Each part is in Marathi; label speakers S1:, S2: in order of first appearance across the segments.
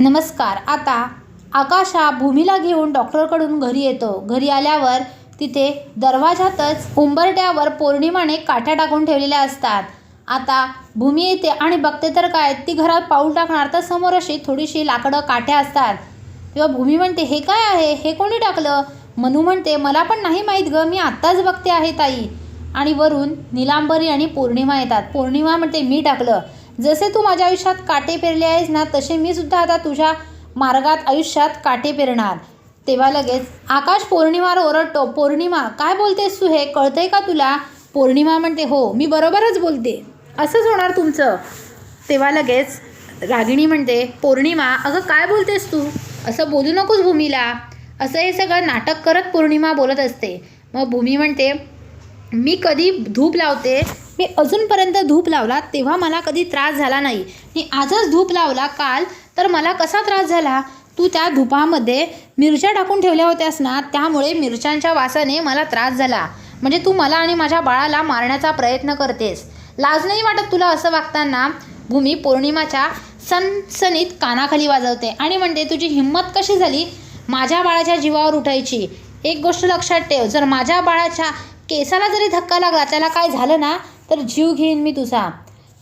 S1: नमस्कार. आता आकाश हा भूमीला घेऊन डॉक्टरकडून घरी येतो. घरी आल्यावर तिथे दरवाजातच उंबरट्यावर पौर्णिमाने काठ्या टाकून ठेवलेल्या असतात. आता भूमी येते आणि बघते तर काय ती घरात पाऊल टाकणार तर समोर अशी थोडीशी लाकडं काठ्या असतात. तेव्हा भूमी म्हणते हे काय आहे? हे कोणी टाकलं? मनू म्हणते मला पण नाही माहीत ग मी आत्ताच बघते आहे ताई. आणि वरून निलांबरी आणि पौर्णिमा येतात. पौर्णिमा म्हणते मी टाकलं. जसे तू माझ्या आयुष्यात काटे पेरले आहेस ना तसे मी सुद्धा आता तुझ्या मार्गात आयुष्यात काटे पेरणार. तेव्हा लगेच आकाश पौर्णिमावर ओरडतो पौर्णिमा काय बोलतेस तू हे? कळतंय का तुला? पौर्णिमा म्हणते हो मी बरोबरच बोलते. असंच होणार तुमचं. तेव्हा लगेच रागिणी म्हणते पौर्णिमा अगं काय बोलतेस तू? असं बोलू नकोस भूमीला. असं हे सगळं नाटक करत पौर्णिमा बोलत असते. मग भूमी म्हणते मी कधी धूप लावते मी अजूनपर्यंत धूप लावला तेव्हा मला कधी त्रास झाला नाही. मी आजच धूप लावला काल तर मला कसा त्रास झाला? तू त्या धुपामध्ये मिरच्या टाकून ठेवल्या होत्यास ना त्यामुळे मिरच्यांच्या वासाने मला त्रास झाला. म्हणजे तू मला आणि माझ्या बाळाला मारण्याचा प्रयत्न करतेस. लाज नाही वाटत तुला असं वागताना? भूमी पौर्णिमाच्या सनसनीत कानाखाली वाजवते आणि म्हणते तुझी हिंमत कशी झाली? माझ्या बाळाच्या जीवावर उठायची. एक गोष्ट लक्षात ठेव जर माझ्या बाळाच्या केसाला जरी धक्का लागला त्याला काय झालं ना तर जीव घेईन मी तुझा.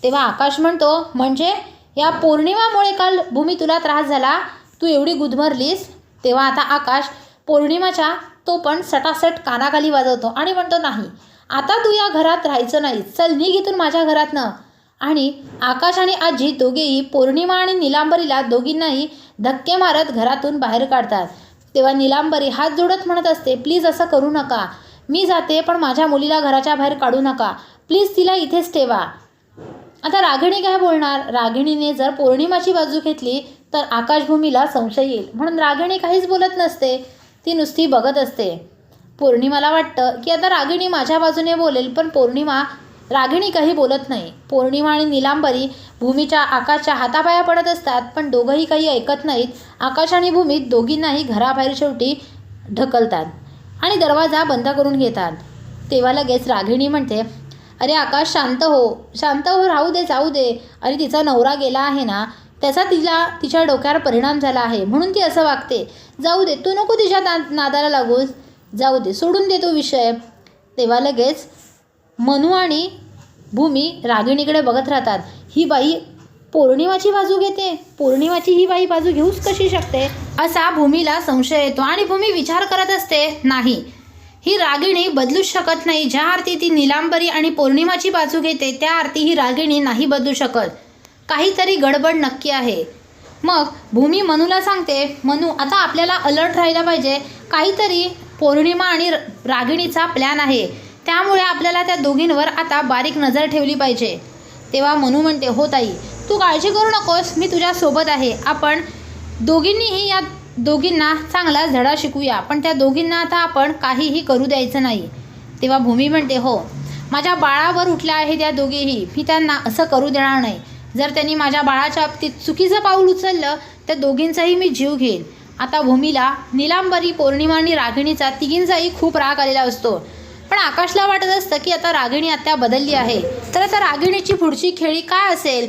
S1: तेव्हा आकाश म्हणतो म्हणजे या पौर्णिमामुळे काल भूमी तुला त्रास झाला? तू एवढी गुदमरलीस? तेव्हा आता आकाश पौर्णिमाच्या तो पण सटासट कानाखाली वाजवतो आणि म्हणतो नाही आता तू या घरात राहायचं नाही. चल निघ इथून माझ्या घरातनं. आणि आकाश आणि आजी दोघेही पौर्णिमा आणि निलांबरीला दोघींनाही धक्के मारत घरातून बाहेर काढतात. तेव्हा निलांबरी हात जोडत म्हणत असते प्लीज असं करू नका. मी जाते पण माझ्या मुलीला घराच्या बाहेर काढू नका. प्लीज तिला इथेच ठेवा. आता रागिणी काय बोलणार? रागिणीने जर पौर्णिमाची बाजू घेतली तर आकाशभूमीला संशय येईल. म्हणून रागिणी काहीच बोलत नसते. ती नुसती बघत असते. पौर्णिमाला वाटतं की आता रागिणी माझ्या बाजूने बोलेल पण पौर्णिमा रागिणी काही बोलत नाही. पौर्णिमा आणि निलांबरी भूमीच्या आकाशच्या हातापाया पडत असतात पण दोघंही काही ऐकत नाहीत. आकाश आणि भूमीत दोघींनाही घराबाहेर शेवटी ढकलतात. आणि दरवाजा बंद करून घेतात. तेव्हा लगेच रागिणी म्हणते अरे आकाश शांत हो. शांत हो राहू दे जाऊ दे. अरे तिचा नवरा गेला आहे ना त्याचा तिला तिच्या डोक्यावर परिणाम झाला आहे. म्हणून ती असं वागते. जाऊ दे तू नको तिच्या ना नादाला लागूस. जाऊ दे सोडून दे तो विषय. तेव्हा लगेच मनू आणि भूमी रागिणीकडे बघत राहतात. ही बाई पौर्णिमाची बाजू घेते. पौर्णिमाची ही बाई बाजू घेऊच कशी शकते? असा भूमीला संशय येतो आणि भूमी विचार करत असते नाही ही रागिणी बदलूच शकत नाही. ज्या आरती ती निलांबरी आणि पौर्णिमाची बाजू घेते त्या आरती ही रागिणी नाही बदलू शकत. काहीतरी गडबड नक्की आहे. मग भूमी मनूला सांगते मनू आता आपल्याला अलर्ट राहायला पाहिजे. काहीतरी पौर्णिमा आणि र- रागिणीचा प्लॅन आहे. त्यामुळे आपल्याला त्या दोघींवर आता बारीक नजर ठेवली पाहिजे. तेव्हा मनू म्हणते हो ताई तू काळजी करू नकोस. मी तुझ्यासोबत आहे. आपण दोघींनीही या दोघींना चांगला धडा शिकूया पण त्या दोघींना आता आपण काहीही करू द्यायचं नाही. तेव्हा भूमी म्हणते हो माझ्या बाळावर उठल्या आहेत या दोघीही. मी त्यांना असं करू देणार नाही. जर त्यांनी माझ्या बाळाच्या बाबतीत चुकीचं पाऊल उचललं तर दोघींचाही मी जीव घेईन. आता भूमीला निलांबरी पौर्णिमा आणि रागिणीचा तिघींचाही खूप राग आलेला असतो. पण आकाशला वाटत असतं की आता रागिणी आत्या बदलली आहे. तर आता रागिणीची पुढची खेळी काय असेल?